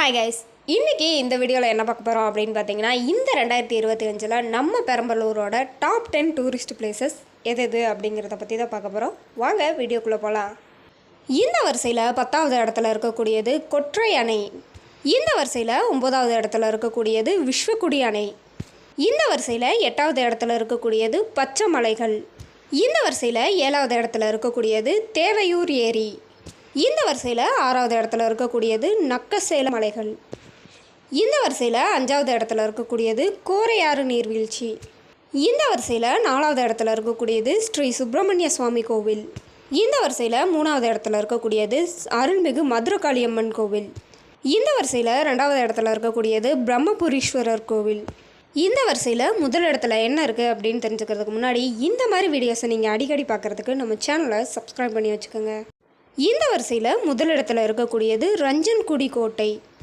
Hi guys இன்றைக்கி இந்த வீடியோவில் என்ன பார்க்க போகிறோம் அப்படின்னு பார்த்தீங்கன்னா இந்த ரெண்டாயிரத்தி இருபத்தி அஞ்சில் நம்ம பெரம்பலூரோட டாப் டென் டூரிஸ்ட் பிளேசஸ் எது எது அப்படிங்கிறத பற்றி தான் பார்க்க போகிறோம் வாங்க வீடியோக்குள்ளே போகலாம் இந்த வரிசையில் பத்தாவது இடத்துல இருக்கக்கூடியது கொற்றை அணை. இந்த வரிசையில் ஒம்பதாவது இடத்துல இருக்கக்கூடியது விஸ்வக்குடி அணை. இந்த வரிசையில் எட்டாவது இடத்துல இருக்கக்கூடியது பச்சை மலைகள். இந்த வரிசையில் ஏழாவது இடத்துல இருக்கக்கூடியது தேவையூர் ஏரி. இந்த வரிசையில் ஆறாவது இடத்துல இருக்கக்கூடியது நக்கசேல மலைகள் இந்த வரிசையில் அஞ்சாவது இடத்துல இருக்கக்கூடியது கோரையாறு நீர்வீழ்ச்சி. இந்த வரிசையில் நாலாவது இடத்துல இருக்கக்கூடியது ஸ்ரீ சுப்பிரமணிய சுவாமி கோவில். இந்த வரிசையில் மூணாவது இடத்துல இருக்கக்கூடியது அருள்மிகு மதுரகாளியம்மன் கோவில். இந்த வரிசையில் ரெண்டாவது இடத்துல இருக்கக்கூடியது பிரம்மபுரீஸ்வரர் கோவில். இந்த வரிசையில் முதல் இடத்துல என்ன இருக்குது அப்படின்னு தெரிஞ்சுக்கிறதுக்கு முன்னாடி இந்த மாதிரி வீடியோஸை நீங்கள் அடிக்கடி பார்க்குறதுக்கு நம்ம சேனலை சப்ஸ்கிரைப் பண்ணி வச்சுக்கோங்க. இந்த வரிசையில் முதலிடத்தில் இருக்கக்கூடியது ரஞ்சன்குடி கோட்டை